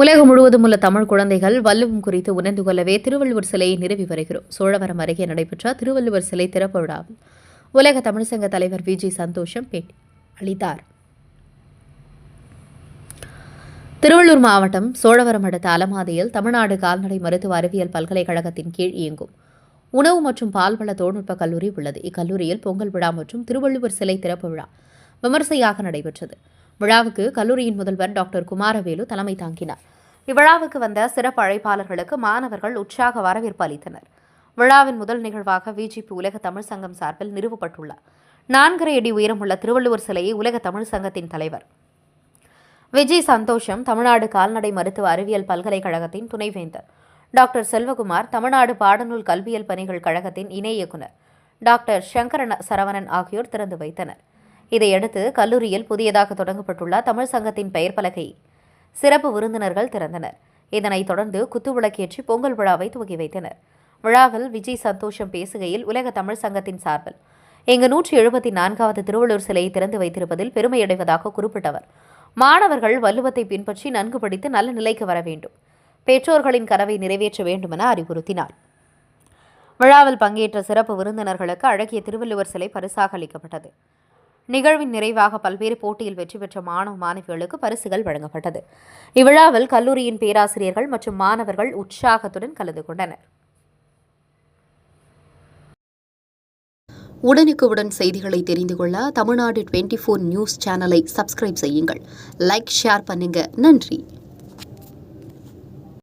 உலகம் முழுவதும் உள்ள தமிழ் குழந்தைகள் வள்ளுவம் குறித்து உணர்ந்து கொள்ளவே திருவள்ளுவர் சிலையை நிறுவி வருகிறோம். சோழவரம் அருகே நடைபெற்ற திருவள்ளுவர் சிலை திறப்பு விழாவில் உலக தமிழ்சங்க தலைவர் வி. ஜி. சந்தோஷம் பேட்டி அளித்தார். திருவள்ளூர் மாவட்டம் சோழவரம் அடுத்த அலமாதியில் தமிழ்நாடு கால்நடை மருத்துவ அறிவியல் பல்கலைக்கழகத்தின் கீழ் இயங்கும் உணவு மற்றும் பால்வள தொழில்நுட்ப கல்லூரி உள்ளது. இக்கல்லூரியில் பொங்கல் விழா மற்றும் திருவள்ளுவர் சிலை திறப்பு விழா விமர்சையாக நடைபெற்றது. விழாவுக்கு கல்லூரியின் முதல்வர் டாக்டர் குமாரவேலு தலைமை தாங்கினார். இவ்விழாவுக்கு வந்த சிறப்பு அழைப்பாளர்களுக்கு மாணவர்கள் உற்சாக வரவேற்பு அளித்தனர். விழாவின் முதல் நிகழ்வாக விஜிபி உலக தமிழ் சங்கம் சார்பில் நிறுவப்பட்டுள்ளார். நான்கரை அடி உயரமுள்ள திருவள்ளுவர் சிலையை உலக தமிழ் சங்கத்தின் தலைவர் விஜய் சந்தோஷம் தமிழ்நாடு கால்நடை மருத்துவ அறிவியல் பல்கலைக்கழகத்தின் துணைவேந்தர். டாக்டர் செல்வகுமார் தமிழ்நாடு பாடநூல் கல்வியல் பணிகள் கழகத்தின் இணை இயக்குநர் டாக்டர் சங்கரன் சரவணன் ஆகியோர் திறந்து வைத்தனர். இதையடுத்து கல்லூரியில் புதியதாக தொடங்கப்பட்டுள்ள தமிழ் சங்கத்தின் பெயர் பலகை. சிறப்பு விருந்தினர்கள் திறந்தனர். இதனைத் தொடர்ந்து குத்துவிளக்கேற்றி பொங்கல் விழாவை துவக்கி வைத்தனர். விழாவில் விஜய் சந்தோஷம் பேசுகையில் உலக தமிழ் சங்கத்தின் சார்பில் இங்கு நூற்றி எழுபத்தி நான்காவது திருவள்ளூர் சிலையை திறந்து வைத்திருப்பதில் பெருமையடைவதாக குறிப்பிட்டவர். மாணவர்கள் வல்லுவத்தை பின்பற்றி நன்கு படித்து நல்ல நிலைக்கு வர வேண்டும். பெற்றோர்களின் கனவை நிறைவேற்ற வேண்டுமென அறிவுறுத்தினார். விழாவில் பங்கேற்ற சிறப்பு விருந்தினர்களுக்கு அழகிய திருவள்ளுவர் சிலை பரிசாக அளிக்கப்பட்டது. நிகழ்வின் நிறைவாக பல்வேறு போட்டியில் வெற்றி பெற்ற மாணவ மாணவிகளுக்கு பரிசுகள் வழங்கப்பட்டது. இவ்விழாவில் கல்லூரியின் பேராசிரியர்கள் மற்றும் மாணவர்கள் உற்சாகத்துடன் கலந்து கொண்டனர். உடனுக்குடன் செய்திகளை தெரிந்து கொள்ள தமிழ்நாடு டுவெண்ட்டி ஃபோர் நியூஸ் சேனலை சப்ஸ்கிரைப் செய்யுங்கள். லைக் ஷேர் பண்ணுங்க. நன்றி.